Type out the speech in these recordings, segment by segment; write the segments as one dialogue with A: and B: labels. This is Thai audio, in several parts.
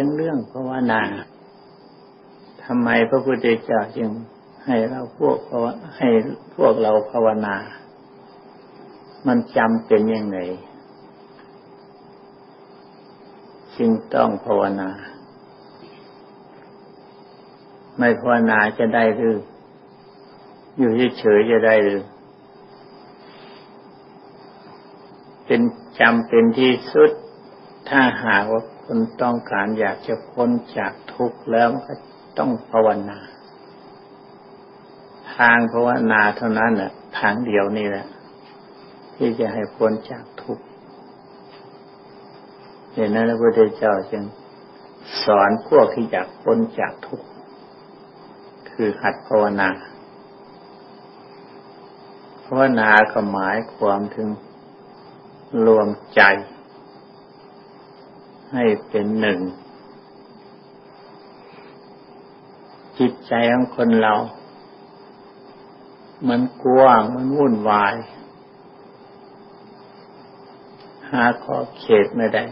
A: ถึงเรื่องภาวนาทำไมพระพุทธเจ้าจึงให้เราพวกให้พวกเราภาวนา มันจำเป็นยังไงจึงต้องภาวนา ไม่ภาวนาจะได้หรือ อยู่เฉยๆจะได้หรือ เป็นจำเป็นที่สุดถ้าหากว่า คนต้องการอยากจะพ้นจากทุกข์แล้วก็ต้องภาวนา ทางภาวนาเท่านั้นแหละทางเดียวนี่แหละ ที่จะให้พ้นจากทุกข์เห็นนั้นพระพุทธเจ้าจึงสอนพวกที่อยากพ้นจากทุกข์คือหัดภาวนาภาวนาก็หมายความถึงรวมใจ ให้เป็นหนึ่ง จิตใจของคนเรา มันกว้างมันวุ่นวาย หาขอบเขตไม่ได้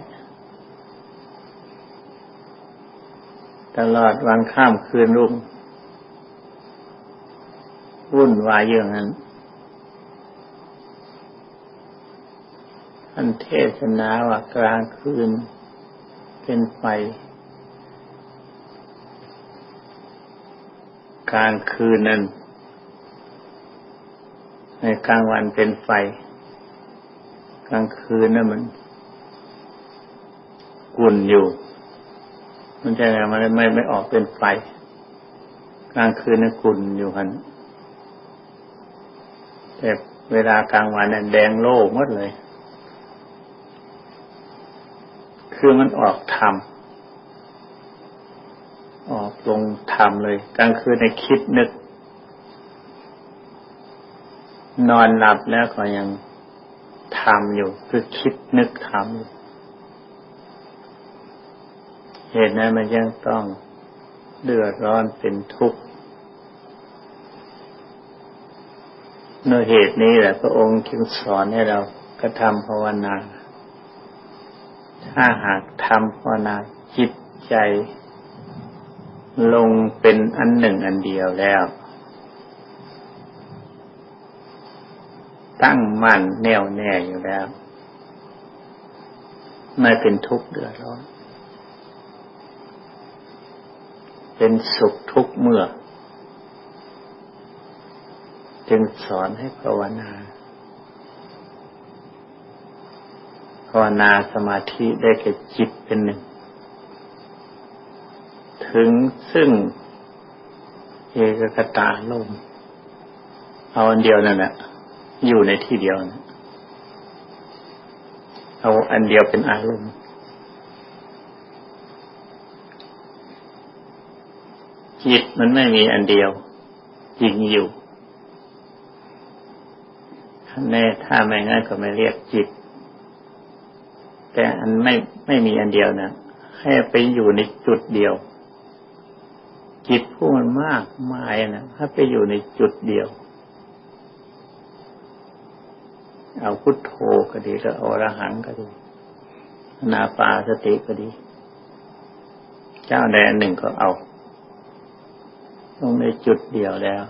A: ตลอดวันข้ามคืนรุ่งวุ่นวายอย่างนั้นท่านเทศนาว่ากลางคืน เป็นไฟกลางคืนนั้น ในกลางวันเป็นไฟ กลางคืนนั้นมันกุ่นอยู่ มันจะมันไม่ไม่ออกเป็นไฟ กลางคืนนี่กุ่นอยู่หันแต่เวลากลางวันนี่ยแดงโล่หมดเลย คือมันออกทำออกลงทำเลยกลางคืนในคิดนึก นอนหลับแล้วก็ยังทำอยู่ คือคิดนึกทำอยู่เหตุนั้นมันยังต้องเดือดร้อนเป็นทุกข์โดยเหตุนี้แหละพระองค์จึงสอนให้เรากระทำภาวนา ถ้าหากทำภาวนาจิตใจ ลงเป็นอันหนึ่งอันเดียวแล้ว ตั้งมั่นแน่วแน่อยู่แล้ว ไม่เป็นทุกข์เดือดร้อน เป็นสุขทุกเมื่อ จึงสอนให้ภาวนา ภาวนาสมาธิได้แก่จิตเป็นหนึ่ง ถึงซึ่งเอกกตาลมเอาอันเดียวนั่นแหละอยู่ในที่เดียวนะเอาอันเดียวเป็นอารมณ์จิตมันไม่มีอันเดียวจริงอยู่แน่ถ้าไม่งั้นก็ไม่เรียกจิต แต่อันไม่ไม่มีอันเดียวนะให้ไปอยู่ในจุดเดียว จิตผู้มันมากมายนะถ้าไปอยู่ในจุดเดียว เอาพุทโธก็ดีก็เอาระหังก็ดีนาปาสติก็ดี เจ้าแดนหนึ่งก็เอาลงในจุดเดียวแล้ว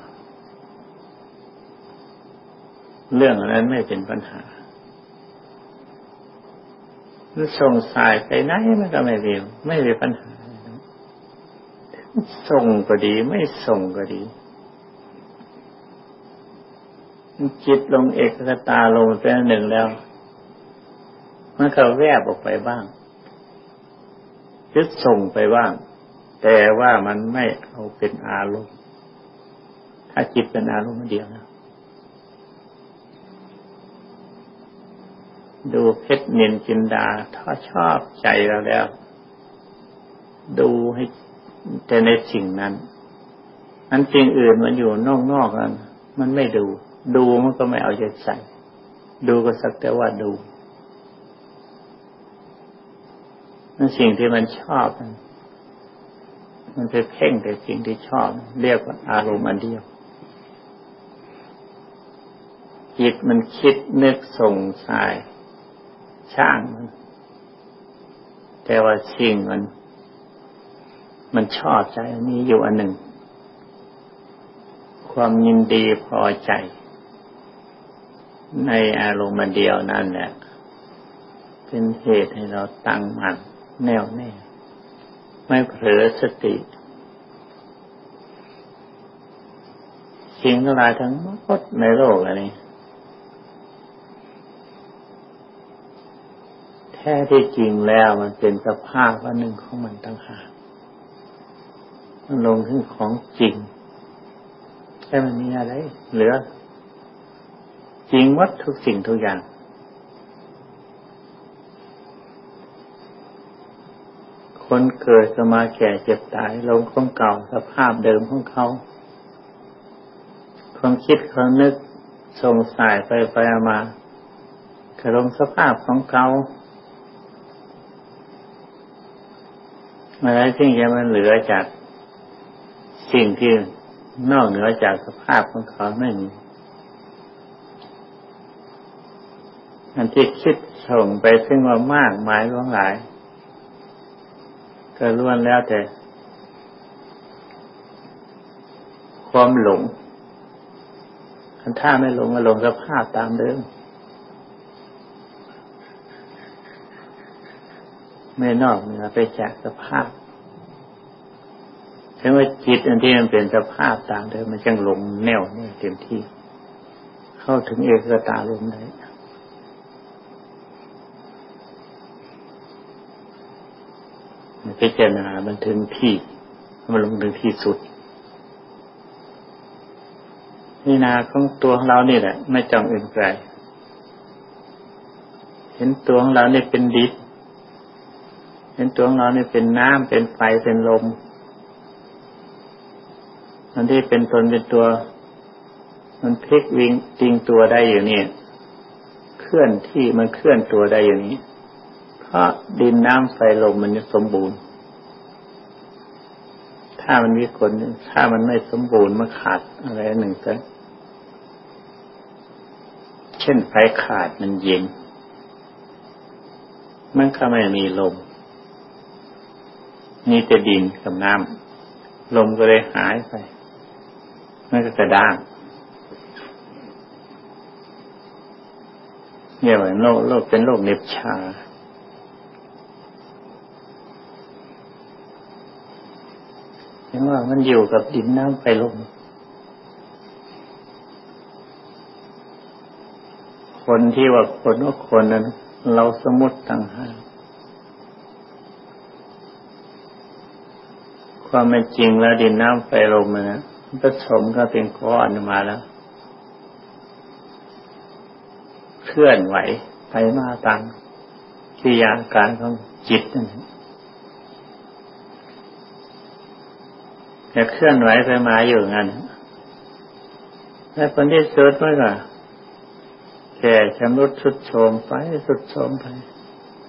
A: เรื่องนั้นไม่เป็นปัญหา มันส่งสายไปไหนมันก็ไม่เร็วไม่มีปัญหาส่งก็ดี ไม่ส่งก็ดีจิตลงเอกคตาลงเป็นหนึ่งแล้ว มันก็แวบออกไปบ้างยึดส่งไปบ้าง แต่ว่ามันไม่เอาเป็นอารมณ์ ถ้าจิตเป็นอารมณ์เดียวนะ ดูเพชรเนินจินดา ถ้าชอบใจเราแล้ว ดูให้แต่ในสิ่งนั้นนั้นสิ่งอื่นมันอยู่นอกๆกัน มันไม่ดู ดูมันก็ไม่เอาใจใส่ ดูก็สักแต่ว่าดูนั่นสิ่งที่มันชอบ มันมันไปเพ่งแต่สิ่งที่ชอบ เรียกว่าอารมณ์อันเดียวจิตมันคิดนึกส่งสาย ช่างมัน แต่ว่าสิ่งมัน มันชอบใจอันนี้อยู่อันหนึ่ง ความยินดีพอใจ ในอารมณ์เดียวนั่นแหละเป็นเหตุให้เราตั้งมั่นแน่วแน่ ไม่เผลอสติสิ่งทั้งหลายทั้งหมดในโลกอันนี้ ท้ที่จริงแล้วมันเป็นสภาพว่าหนึ่งของมันตั้งหากมันลงถึงของจริงแค่มันมีอะไร เหลือ จริงวัดทุกสิ่งทุกอย่างคนเกิดจะมาแก่เจ็บตายลงของเก่าสภาพเดิมของเขาความคิดความนึกส่งสายไปไปมาคลงสภาพของเขา อะไรที่จะมันเหลือจากสิ่งที่นอกเหนือจากสภาพของเขาไม่มีอันที่คิดส่งไปซึ่งว่ามากมายหลวงหลาย ก็ล้วนแล้วแต่ ความหลงถ้าไม่หลงก็หลงสภาพตามเดิม ไม่นอกเหนือไปจากสภาพถึงว่าจิตอันที่มันเป็นสภาพตามเดิมมันจังลงแน่วแน่เต็มที่ เข้าถึงเอกตาลมได้พิจารณามันถึงที่ มันลงถึงที่สุดนี่นาของตัวของเรานี่แหละ ไม่จองอื่นไกลเห็นตัวของเราเนี่เป็นดิน เห็นตัวของเราเนี่เป็นน้ำเป็นไฟเป็นลมมันที่เป็นตนเป็นตัว มันพลิกวิ่งจริงตัวได้อยู่นี่เคลื่อนที่มันเคลื่อนตัวได้อย่างนี้ เพราะดินน้ำไฟลมมันจะสมบูรณ์ ถ้ามันมีคนถ้ามันไม่สมบูรณ์มันขาดอะไรหนึ่งสักเช่นไฟขาดมันเย็น มันก็ไม่มีลม มีแต่ดินกับน้ำลมก็เลยหายไปมันก็กระด้างเนี่ยว่าโลกโลกเป็นโลกเน็บชา เห็นว่ามันอยู่กับดินน้ำไฟลม คนที่ว่าคนว่าคนนั้น เราสมมติต่างหาก ความเป็นจริงแล้วดินน้ำไฟลมนะผสมก็เป็นก้อนมาแล้ว เคลื่อนไหวไปมาตามกิริยาการของจิตนั่นแต่เคลื่อนไหวไปมาอยู่งั้นและคนที่สุดมันก็แก่ชำรุดสุดโทมไปสุดโทมไป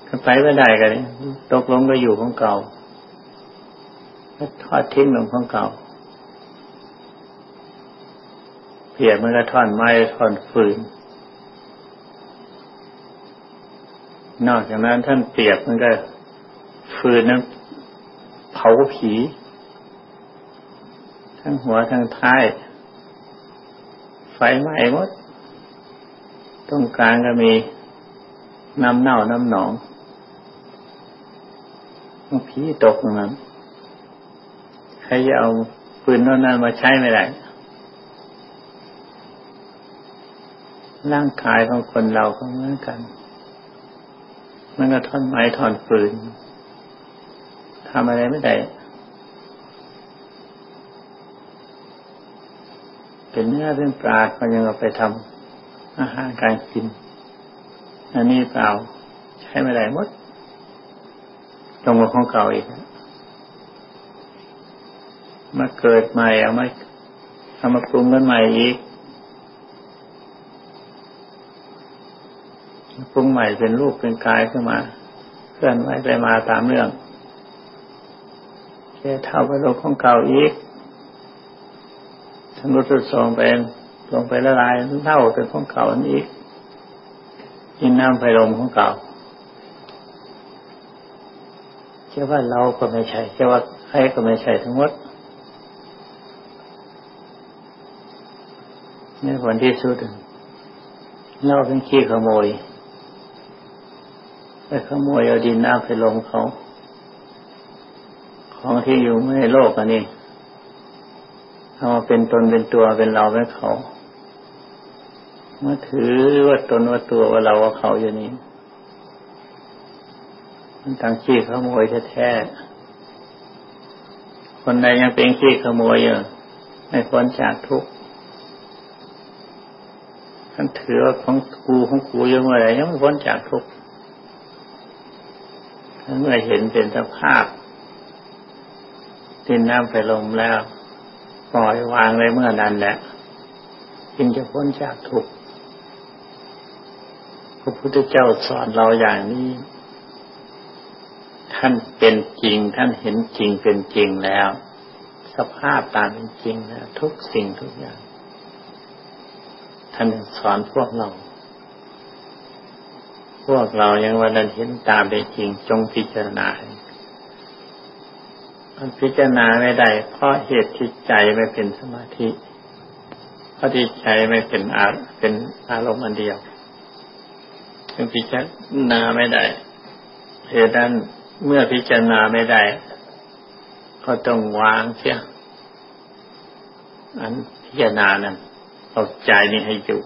A: ก็ไปไม่ได้กันตกลงก็อยู่ของเก่า ทอดทิ้งลงของเก่าเปรียบมันก็ท่อนไม้ท่อนฟืน นอกจากนั้นท่านเปรียบมันก็ฟืนนั้นเผาผี ทั้งหัวทั้งท้าย ไฟไหม้หมดตรงกลางก็มีน้ำเน่าน้ำหนองผีตกตรงนั้น ใครจะเอาปืนนั้นมาใช้ไม่ได้ร่างกายของคนเราก็เหมือนกัน มันก็ท่อนไม้ท่อนปืนทำอะไรไม่ได้ เป็นเนื้อเป็นปลาก็ยังเอาไปทำอาหารการกิน อันนี้เปล่า ใช้ไม่ได้หมดตรงกับของเก่าอีก มาเกิดใหม่เอามาเอามาปรุงกันใหม่อีกปรุงใหม่เป็นรูปเป็นกายขึ้นมาเคลื่อนไหวไปมาตามเรื่องแค่เท่าไปโลกของเก่าอีกทั้งรุดสองเป็นลงไปละลายเท่าเป็นของเก่าอันนี้กินน้ำไฟลมของเก่าเชื่อว่าเราก็ไม่ใช่เชื่อว่าใครก็ไม่ใช่ทั้งหมด นี่ผลที่สุดเราเป็นขี้ขโมยไปขโมยเอาดินน้ำไปลงเขา ของที่อยู่ในโลกอันนี้เอามาเป็นตนเป็นตัวเป็นเราเป็นเขาเมื่อถือว่าตนว่าตัวว่าเราว่าเขาอยู่นี่มันตั้งขี้ขโมยแท้ๆคนใดยังเป็นขี้ขโมยอยู่ไม่พ้นจากทุกข์ ท่านถือว่าของกูของกูยังเมื่อไรยังไม่พ้นจากทุกข์เมื่อเห็นเป็นสภาพดินน้ำไปลมแล้วปล่อยวางเลยเมื่อนั้นแหละจึงจะพ้นจากทุกข์พระพุทธเจ้าสอนเราอย่างนี้ ท่านเป็นจริง ท่านเห็นจริงเป็นจริงแล้ว สภาพตามเป็นจริงแล้วทุกสิ่งทุกอย่าง ท่านสอนพวกเรา พวกเรายังวันนั้นเห็นตามเป็นจริงจงพิจารณามันพิจารณาไม่ได้ เพราะเหตุที่ใจไม่เป็นสมาธิ เพราะที่ใจไม่เป็นอารเป็นอารมณ์อันเดียวจึงพิจารณาไม่ได้เหตุนั้นเมื่อพิจารณาไม่ได้ ก็ต้องวางเสียอันพิจารณานั้น เอาใจนี้ให้อยู่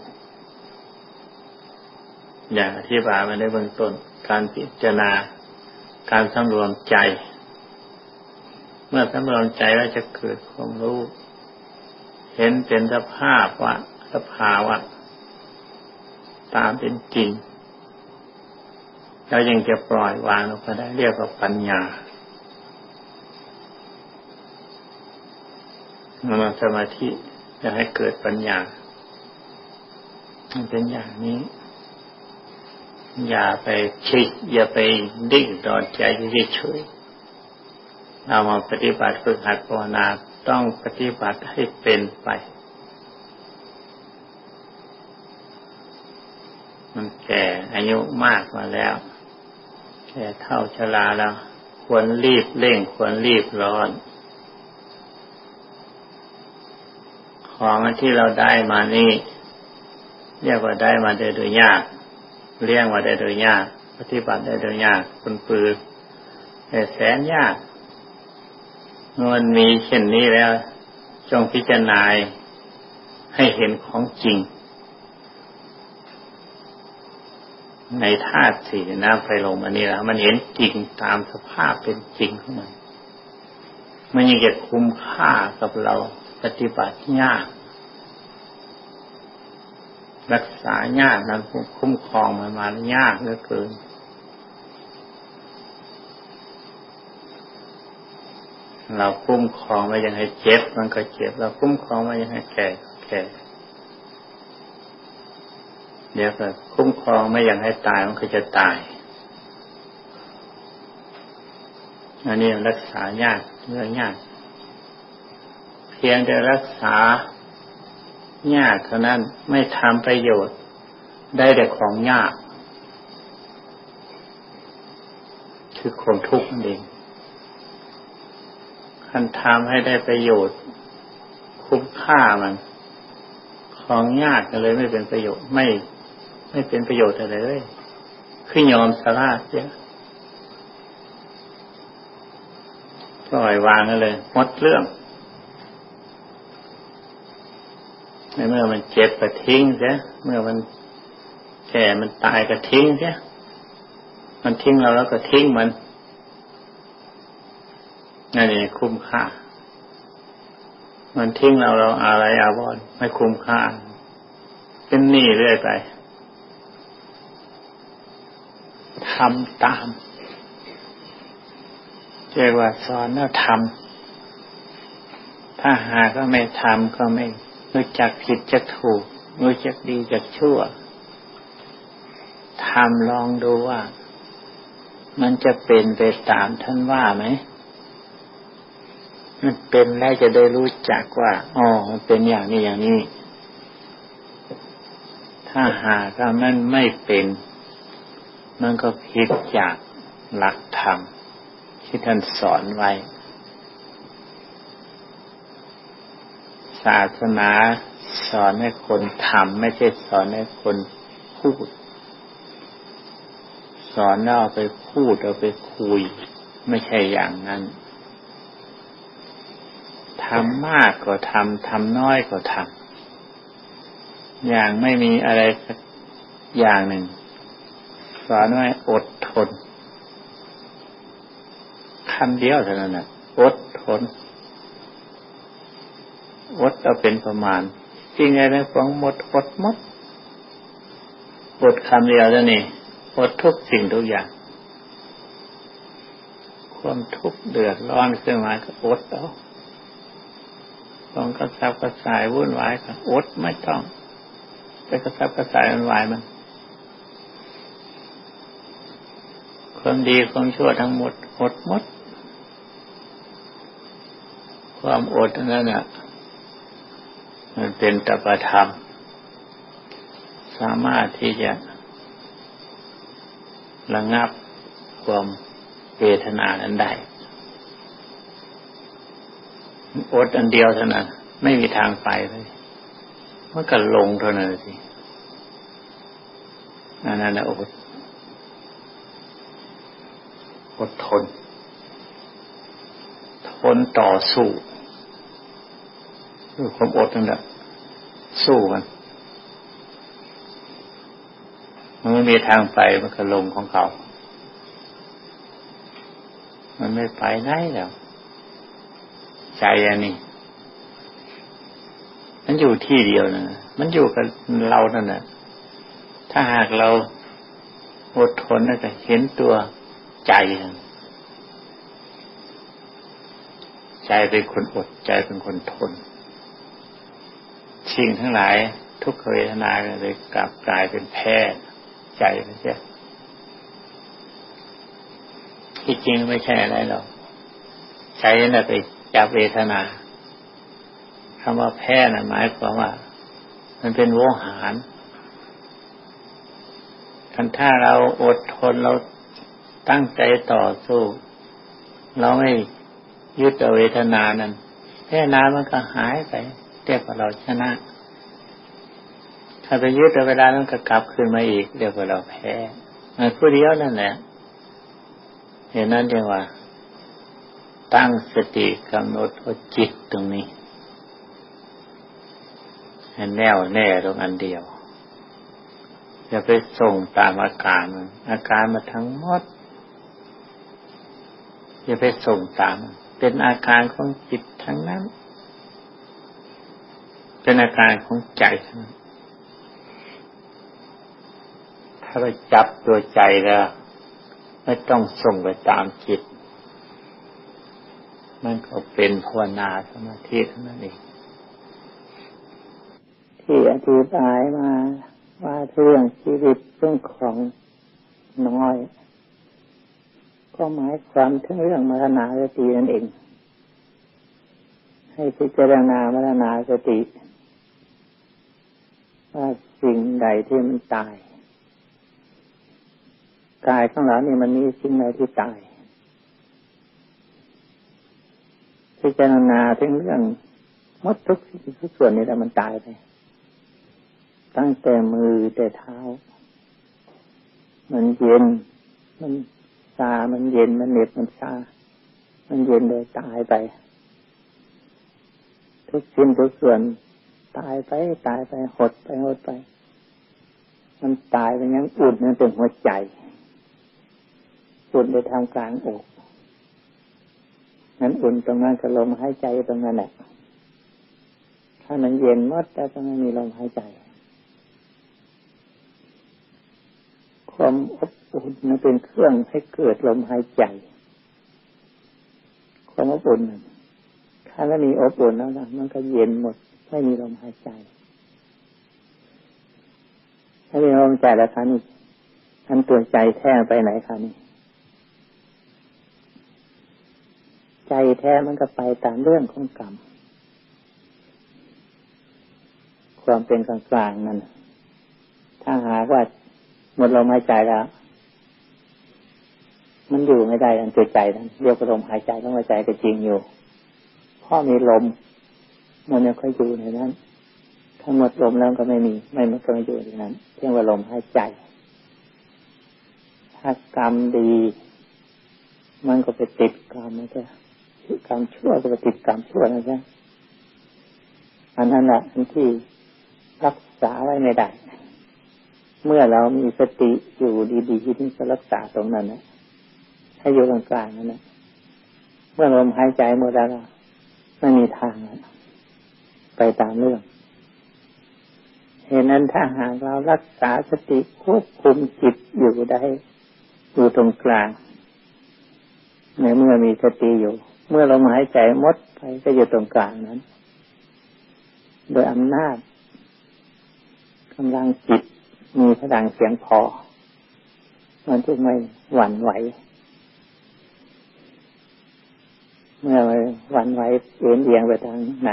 A: อย่างอธิบายมาในเบื้องต้น การพิจารณา การสำรวมใจ เมื่อสำรวมใจแล้วจะเกิดความรู้ เห็นเป็นสภาพว่าสภาวะตามเป็นจริงแล้วยังจะปล่อยวางลงไปได้เรียกว่าปัญญามันสมาธิจะให้เกิดปัญญา มันเป็นอย่างนี้ อย่าไปคิดอย่าไปดิ้นดอนใจเฉยเรามาปฏิบัติฝึกหัดภาวนาต้องปฏิบัติให้เป็นไป มันแก่อายุมากมาแล้ว แก่เท่าชราแล้ว ควรรีบเร่งควรรีบร้อน ของที่เราได้มานี่ เรียกว่าได้มาได้โดยยาก เลี้ยงมาได้โดยยาก ปฏิบัติได้โดยยากคุณปือแต่แสนยากมันมีเช่นนี้แล้ว จงพิจารณาให้เห็นของจริง ในธาตุสี่น้ำไฟลมอันนี้แล้วมันเห็นจริงตามสภาพเป็นจริงของมัน มันยังจะคุ้มค่ากับเราปฏิบัติยาก รักษายากนั้นคุ้มครองมันมายากเหลือเกินเราคุ้มครองไว้ยังให้เจ็บ มันก็เจ็บ เราคุ้มครองไว้ยังให้แก่แก่เดี๋ยวก็คุ้มครองไม่ยังให้ตายมันก็จะตายอันนี้รักษายากเรื่องยาก เพียงแต่รักษา ยากเท่านั้นไม่ทำประโยชน์ ได้แต่ของยาก คือความทุกข์นั่นเองคันทำให้ได้ประโยชน์ คุ้มค่ามัน ของยากก็เลยไม่เป็นประโยชน์ไม่ ไม่เป็นประโยชน์อะไรเลยคือยอมสลาดเยอะปล่อยวางกันเลยหมดเรื่องใน เมื่อมันเจ็บก็ทิ้งเสียเมื่อมันแก่มันตายก็ทิ้งเสียมันทิ้งเราแล้วก็ทิ้งมันนั่นเองคุ้มค่า มันทิ้งเราเราอะไรอาวรไม่คุ้มค่าเป็นหนี้เรื่อยไปทำตามเรียกว่าสอนแล้วทำถ้าหาก็ไม่ทำก็ไม่ รู้จักผิดจะถูกรู้จักดีจากชั่วทำลองดูว่า มันจะเป็นไปตามท่านว่าไหมมันเป็นแล้วจะได้รู้จักว่าอ๋อมันเป็นอย่างนี้อย่างนี้ ถ้าหากว่ามันไม่เป็น มันก็ผิดจากหลักธรรมที่ท่านสอนไว้ ศาสนาสอนให้คนทำไม่ใช่สอนให้คนพูด สอนแล้เอาไปพูดเอาไปคุย ไม่ใช่อย่างนั้นทำมากก็ทำทำน้อยก็ทำอย่างไม่มีอะไรสักอย่างหนึ่ง สอนว่าอดทนคำเดียวเท่านั้นนะอดทน อดเอาเป็นประมาณจริงไงนะฟังหมดอดหมดอดคำเดียวแล้วนี่อดทุกสิ่งทุกอย่าง ความทุกข์เดือดร้อนขึ้นมาก็อดเอาต้องกระซับกระสายวุ่นวายก็อดไม่ต้องไปกระซับกระสายวุ่นวายมันความดีความชั่วทั้งหมดอดหมด ความอดนั่นน่ะ มันเป็นตปธรรม สามารถที่จะระงับความเวทนานั้นได้อดอันเดียวเท่านั้น ไม่มีทางไปเลยมันก็ลงเท่านั้นสินั่นนั่นอดอดทน ทนต่อสู้ ด้วยความอดนั่นแหละสู้มันมันไม่มีทางไปมันก็ลงของเขา มันไม่ไปได้แล้ว ใจอันนี้ มันอยู่ที่เดียวนะมันอยู่กับเรานั่นแหละถ้าหากเราอดทนแล้วจะเห็นตัวใจ ใจเป็นคนอดใจเป็นคนทน สิ่งทั้งหลายทุกขเวทนาเลยกลับกลายเป็นแพ้ใจไปเสียที่จริงไม่ใช่อะไรหรอกใจนั่นไปจับเวทนาคำว่าแพ้นะหมายความว่า มันเป็นโวหารคันถ้าเราอดทนเราตั้งใจต่อสู้ เราไม่ยึดเวทนานั้นแพ้นามันก็หายไป เรียกว่าเราชนะ ถ้าไปยึดเอาเวลานั้นก็กลับขึ้นมาอีก เรียกว่าเราแพ้มันผู้เดียวนั่นแหละเห็นนั้นเรียกว่า ตั้งสติกำหนดเอาจิตตรงนี้ให้แน่วแน่ตรงอันเดียวอย่าไปส่งตามอาการมันอาการมาทั้งหมดอย่าไปส่งตาม เป็นอาการของจิตทั้งนั้น เป็นอาการของใจทั้งนั้นถ้าเราจับตัวใจแล้ว ไม่ต้องส่งไปตามจิต มันก็เป็นภาวนาสมาธิเท่านั้นเองที่อธิบายมาว่าเรื่องชีวิตเรื่องของน้อย ก็หมายความถึงเรื่องมรณาสตินั่นเอง ให้พิจารณามรณาสติ สิ่งใดที่มันตายกายของเรานี่มันมีสิ่งใดที่ตายพิจารณาถึงเรื่องมดทุกสิ่งทุกส่วนนี่แหละมันตายไป ตั้งแต่มือแต่เท้า มันเย็น มันชามันเย็น มันเหน็บ มันชามันเย็นเลยตายไป ทุกชิ้นทุกส่วน ตายไปตายไปหดไปหดไป มันตายไปยังอุ่นนั่นเป็นหัวใจอุ่นไปทางกลางอกนั้นอุ่นตรงนั้นก็ลมหายใจตรงนั้นแหละถ้ามันเย็นมดแต่ต้องไม่มีลมหายใจ ความอบอุ่นมันเป็นเครื่องให้เกิดลมหายใจ ความอบอุ่นถ้าไม่มีอบอุ่นแล้วนะมันก็เย็นหมด ไม่มีลมหายใจถ้ามีลมใจแล้วคะนี่อันตัวใจแท้ไปไหนคะนี่ใจแท้มันก็ไปตามเรื่องของกรรมความเป็นกลางๆนั่นถ้าหากว่าหมดลมหายใจแล้วมันอยู่ไม่ได้อันตัวใจนั้นเรียกว่าลมหายใจต้องหายใจก็จริงอยู่เพราะมีลม
B: มันไม่ค่อยอยู่ในนั้นถ้าหมดลมแล้วก็ไม่มี ไม่มันก็ไม่อยู่ในนั้นเพียงว่าลมหายใจ ถ้ากรรมดี มันก็ไปติดกรรมนะจ๊ะกรรมชั่วก็ไปติดกรรมชั่วนะจ๊ะอันนั้นแหละอันที่รักษาไว้ไม่ได้ เมื่อเรามีสติอยู่ดีๆที่จะรักษาตรงนั้นนะให้อยู่ตรงกลางนั่นนะเมื่อลมหายใจหมดแล้วไม่มีทาง ไปตามเรื่องเหตุนั้นถ้าหากเรารักษาสติควบคุมจิตอยู่ได้อยู่ตรงกลาง ในเมื่อมีสติอยู่ เมื่อลมหายใจมดไปก็อยู่ตรงกลางนั้น โดยอำนาจกำลังจิตมีพลังเสียงพอ มันจะไม่หวั่นไหว เมื่อหวั่นไหวเอียงเอียงไปทางไหน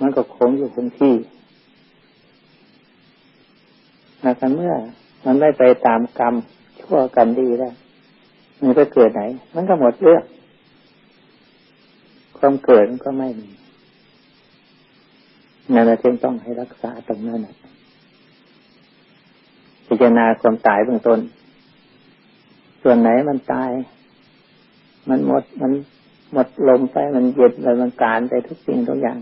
B: มันก็คงอยู่คงที่นะครับเมื่อ มันไม่ไปตามกรรมชั่วกรรมดีแล้วมันไปเกิดไหน มันก็หมดเรื่องความเกิดมันก็ไม่มีนั่นแหละจึงต้องให้รักษาตรงนั้นพิจารณาความตายเบื้องต้น ส่วนไหนมันตาย มันหมดมันหมดลมไปมันเย็นไปมันการไปทุกสิ่งทุกอย่าง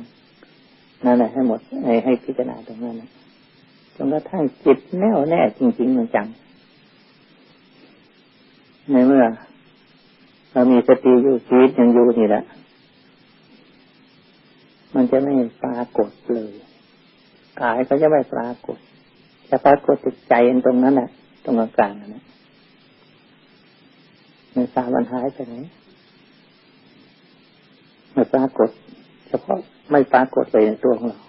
B: นั่นแหละให้หมดให้ให้พิจารณาตรงนั้นนะจนกระทั่งจิตแน่วแน่จริงๆมันจังในเมื่อเรามีสติอยู่ชีวิตยังอยู่นี่แหละ มันจะไม่ปรากฏเลยกายก็จะไม่ปรากฏจะปรากฏติดใจตรงนั้นแหละตรงกลางนั่นแหละไม่ทราบมันหายไปไหนม่ปรากฏ พาะไม่ปรากฏเลยในตัวของเรา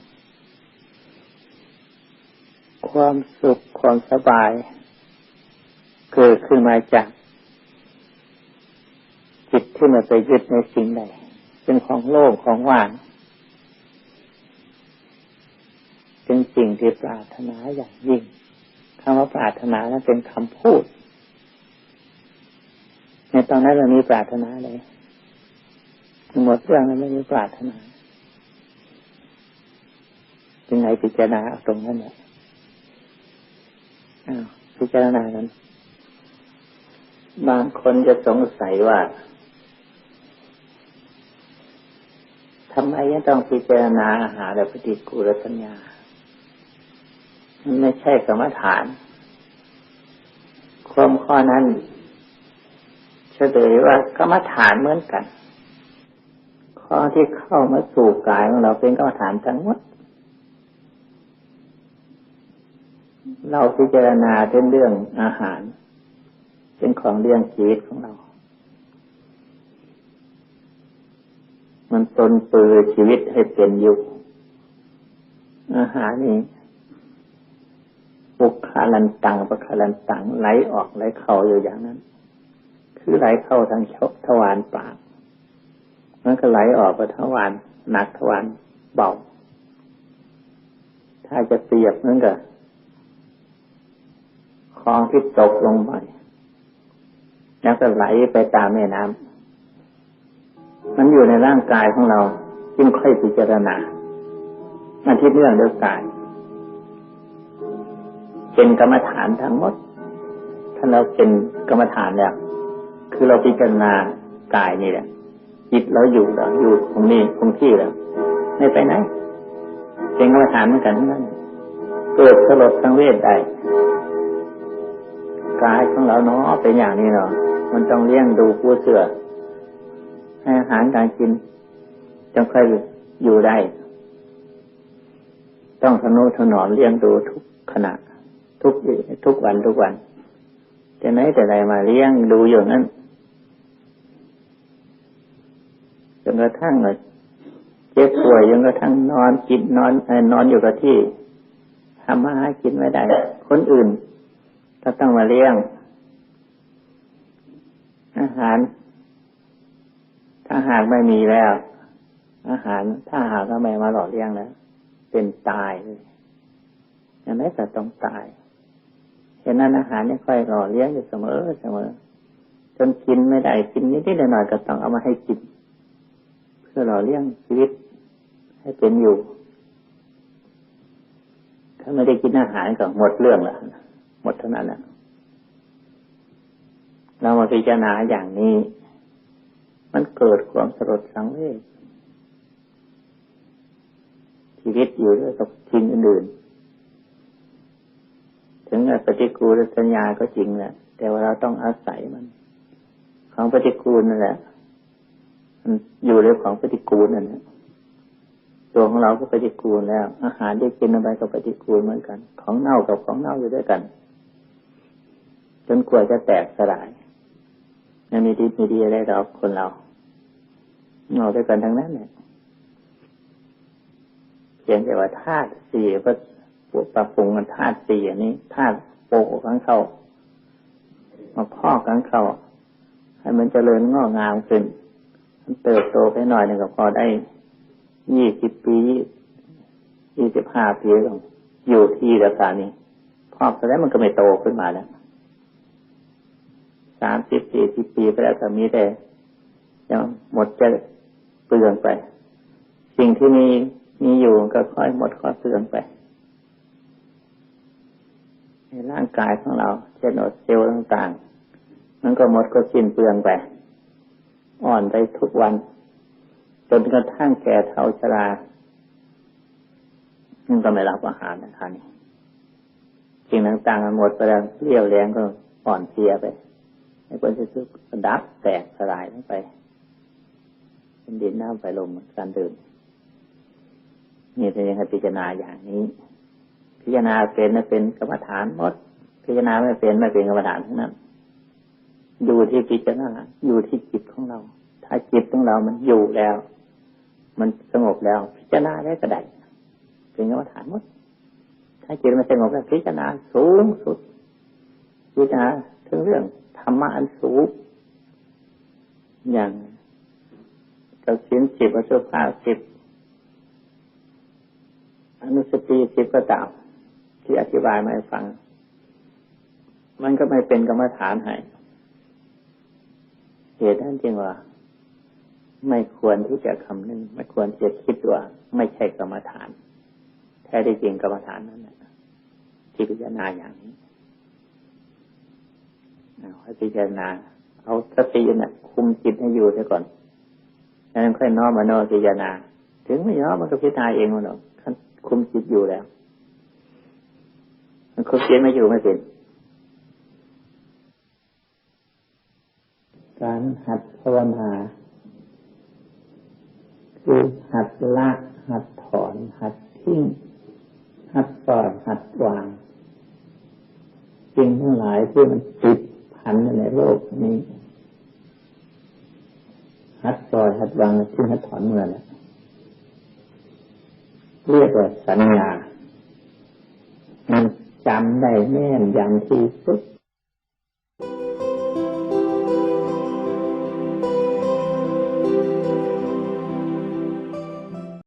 B: ความสุขความสบายเกิดขึ้นมาจากจิตที่มันไปยึดในสิ่งใดเป็นของโลกของว่างเป็นสิ่งที่ปรารถนาอย่างยิ่งคำว่าปรารถนานั้นเป็นคำพูด ในตอนนั้นเรามีปรารถนาเลยหมดเรื่องแล้วไม่มีปรารถนา เป็นไงพิจารณาตรงนั้นแหละพิจารณานั้น บางคนจะสงสัยว่าทำไมยังต้องพิจารณาอาหารและปฏิกูลสัญญา มันไม่ใช่กรรมฐาน ความข้อนั้นเฉลยว่ากรรมฐานเหมือนกัน ข้อที่เข้ามาสู่กายของเราเป็นกรรมฐานทั้งหมด เราพิจารณาเป็นเรื่องอาหาร เป็นของเลี้ยงชีวิตของเรา มันตนปือชีวิตให้เป็นอยู่อาหารนี้ปุกคาลันตังปะคาลันตังไหลออกไหลเข้าอยู่อย่างนั้น คือไหลเข้าทางชกทวารปากมันก็ไหลออกไปทวารหนักทวารเบา ถ้าจะเปรียบนั่นก็ คลองที่ตกลงไปแล้วก็ไหลไปตามแม่น้ำมันอยู่ในร่างกายของเราจึงค่อยพิจารณามันที่เรื่องเดียวกายเป็นกรรมฐานทั้งหมด ถ้าเราเป็นกรรมฐานแล้วคือเราพิจารณากายนี่แหละจิตเราอยู่แล้วอยู่ตรงนี้คงที่แล้วไม่ไปไหนเป็นกรรมฐานเหมือนกันนั้นเกิดสลดสังเวชได้ กายของเราเนาะเป็นอย่างนี้เนาะมันต้องเลี้ยงดูผู้เสือให้อาหารการกินจงค่อยอยู่ได้ ต้องทนุถนอมเลี้ยงดูทุกขณะ ทุกทุกวันทุกวันจะไหนแต่ใดมาเลี้ยงดูอยู่นั้นจนกระทั่งเลยเจ็บป่วยจนกระทั่งนอนกินนอนนอนอยู่กับที่ทำมาหากินไม่ได้ คนอื่น ก็ต้องมาเลี้ยง อาหาร ถ้าหากไม่มีแล้ว อาหารถ้าหากก็ไม่มาหล่อเลี้ยงแล้ว เป็นตายเลยอย่างนั้นจะต้องตายเห็นนั้นอาหารยังค่อยหล่อเลี้ยงอยู่เสมอเสมอ จนกินไม่ได้กินนิดๆหน่อยก็ต้องเอามาให้กิน เพื่อหล่อเลี้ยงชีวิต ให้ให้เป็นอยู่ ถ้าไม่ได้กินอาหารก็หมดเรื่องละ หมดเท่านั้นแหละเรามาพิจารณาอย่างนี้ มันเกิดความสลดสังเวชชีวิตอยู่ด้วยกับทิ้งอื่นถึงปฏิกูลสัญญาก็จริงแหละแต่ว่าเราต้องอาศัยมัน ของปฏิกูลนั่นแหละมันอยู่ในของปฏิกูลนั่นแหละตัวของเราก็ปฏิกูลแล้ว อาหารที่กินอะไรก็ปฏิกูลเหมือนกัน ของเน่ากับของเน่าอยู่ด้วยกัน จนกลัวจะแตกสลายไม่มีดีไมีดีอะไรเราคนเราเน่าด้วยกันทั้งนั้นเนี่ยเพียงแต่ว่าธาตุสี่ก็ปรับปรุงมันธาตุสี่อันนี้ธาตุโปกขังเข้ามาพอกขังเข้าให้มันเจริญงอกงามขึ้นมันเติบโตไปหน่อยหนึ่งก็พอได้ยี่สิบปียี่สิบห้าปีก็อยู่ที่ราคานี้พอกแล้วมันก็ไม่โตขึ้นมาแล้ว สามสิบสี่สิบปีไปแล้วก็มีแต่ยังหมดจะเปลืองไป สิ่งที่มีมีอยู่ก็ค่อยหมดค่อยเสื่อมไปในร่างกายของเราเช่นเซลล์ต่างๆ มันก็หมดก็สิ้นเปลืองไป อ่อนไปทุกวัน จนกระทั่งแก่เท่าชรามันก็ไม่รับอาหารนะท่านนี้สิ่งต่างๆมันหมดไปแล้วเรี่ยวแรงก็อ่อนเพลียไป ไอ้คนจะซึกดับแตกสลายลงไปเป็นดินน้ำไฟลมการเดินนี่เป็นยังไงพิจารณาอย่างนี้ พิจารณาเป็นไม่เป็นกรรมฐานหมด พิจารณาไม่เป็นไม่เป็นกรรมฐานทั้งนั้นอยู่ที่พิจารณาอยู่ที่จิตของเรา ถ้าจิตของเรามันอยู่แล้ว มันสงบแล้ว พิจารณาได้ก็ได้เป็นกรรมฐานหมด ถ้าจิตมันสงบแล้วพิจารณาสูงสุด พิจารณาถึงเรื่อง ธรรมะอันสูงอย่างกสินสิบอสุภาสิบอนุสติสิบก็ตามที่อธิบายมาให้ฟัง มันก็ไม่เป็นกรรมฐานให้เหตุนั้นจริงว่า ไม่ควรที่จะคำนึง ไม่ควรจะคิดว่า ไม่ใช่กรรมฐาน แท้ได้จริงกรรมฐานนั้นที่พิจารณาอย่างนี้ ให้พิจารณา เอาสติเนี่ยคุมจิตให้อยู่ซะก่อนแล้วค่อยน้อมมาโนพิจารณา ถึงไม่น้อมมันก็พิจารณาเองมันหรอกคุมจิตอยู่แล้ว มันคุมจิตไม่อยู่ไม่เป็นการหัดภาวนาคือหัดละหัดถอน หัดทิ้ง หัดปล่อยหัดวางสิ่งทั้งหลายที่มันติด ขันในโลกนี้หัดปล่อยหัดวางทิ้งหัดถอนเมื่อแล้วเรียกว่าสัญญามันจำได้แน่นอย่างที่สุด